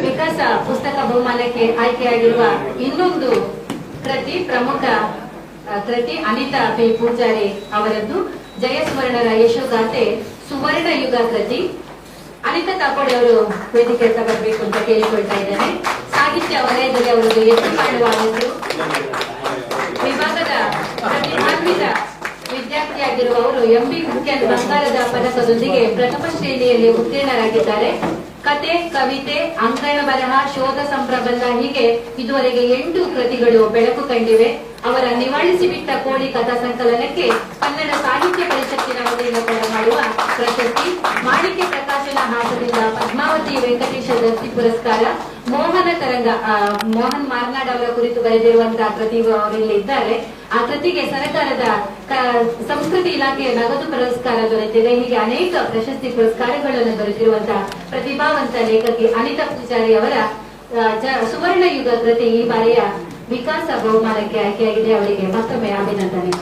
ವಿಕಾಸ ಪುಸ್ತಕ ಬಹುಮಾನಕ್ಕೆ ಆಯ್ಕೆಯಾಗಿರುವ ಇನ್ನೊಂದು ಕೃತಿ ಪ್ರಮುಖ ಕೃತಿ ಅನಿತಾ ಪಿ. ಪೂಜಾರಿ ಅವರದ್ದು. ಜಯಸುವರ್ಣರ ಯಶೋಗಾಥೆ, ಸುವರ್ಣ ಯುಗ ಕೃತಿ. ಅನಿತಾ ಕಾಕೋಡಿ ಅವರು ವೇದಿಕೆ ಬರಬೇಕು ಅಂತ ಕೇಳಿಕೊಳ್ತಾ ಇದ್ದಾರೆ. ಸಾಹಿತ್ಯ ವಲಯದಲ್ಲಿ ಅವರದ್ದು ಎದ್ದು ಮಾಡುವ ಒಂದು ವಿಭಾಗದ ಪ್ರತಿಭಾನ್ವಿತ ವಿದ್ಯಾರ್ಥಿಯಾಗಿರುವ ಅವರು ಎಂಬಿ ಮುಖ್ಯ ಬಂಗಾರದ ಪದಕದೊಂದಿಗೆ ಪ್ರಥಮ ಶ್ರೇಣಿಯಲ್ಲಿ ಉತ್ತೀರ್ಣರಾಗಿದ್ದಾರೆ. ಕತೆ, ಕವಿತೆ, ಅಂಕಣ ಬರಹ, ಶೋಧ ಸಂಪ್ರಬಂಧ ಹೀಗೆ ಇದುವರೆಗೆ ಎಂಟು ಕೃತಿಗಳು ಬೆಳಕು ಕಂಡಿವೆ. ಅವರ ನಿವಾಳಿಸಿಬಿಟ್ಟ ಕೋಳಿ ಕಥಾ ಸಂಕಲನಕ್ಕೆ ಕನ್ನಡ ಸಾಹಿತ್ಯ ಪರಿಷತ್ತಿನ ವತಿಯಿಂದ ಕೊಡಮಾಡುವ ಪ್ರಶಸ್ತಿ, ಮಾಣಿಕ್ಯ ಪ್ರಕಾಶನ ಹಾಸದಿಂದ ಪದ್ಮಾವತಿ ವೆಂಕಟೇಶ ದತ್ತಿ ಪುರಸ್ಕಾರ ಮೋಹನ ತರಂಗ ಮೋಹನ್ ಮಾರ್ನಾಡ್ ಅವರ ಕುರಿತು ಬರೆದಿರುವಂತಹ ಕೃತಿ ಅವರಿಲ್ಲಿ ಇದ್ದಾರೆ. ಆ ಕೃತಿಗೆ ಸರ್ಕಾರದ ಸಂಸ್ಕೃತಿ ಇಲಾಖೆಯ ನಗದು ಪುರಸ್ಕಾರ ದೊರೆತಿದೆ. ಹೀಗೆ ಅನೇಕ ಪ್ರಶಸ್ತಿ ಪುರಸ್ಕಾರಗಳನ್ನು ದೊರೆತಿರುವಂತಹ ಪ್ರತಿಭಾವಂತ ಲೇಖಕಿ ಅನಿತಾ ಪೂಜಾರಿ ಅವರ ಸುವರ್ಣ ಯುಗ ಕೃತಿ ಈ ಬಾರಿಯ ವಿಕಾಸ ಬಹುಮಾನಕ್ಕೆ ಆಯ್ಕೆಯಾಗಿದೆ. ಅವರಿಗೆ ಮತ್ತೊಮ್ಮೆ ಅಭಿನಂದನೆ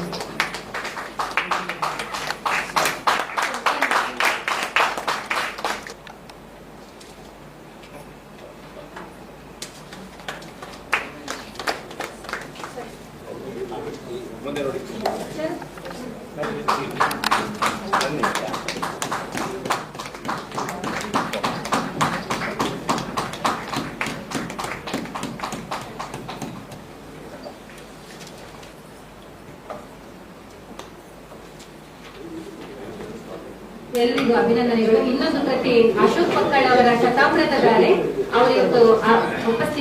ಎಲ್ರಿಗೂ ಅಭಿನಂದನೆಗಳು. ಇನ್ನೊಂದು ಕಟ್ಟಿ ಅಶೋಕ್ ಮಕ್ಕಳ ಅವರ ಶತಾಬ್ದದ ದಾರೆ ಅವರಿಗೊಂದು ಉಪಸ್ಥಿತಿ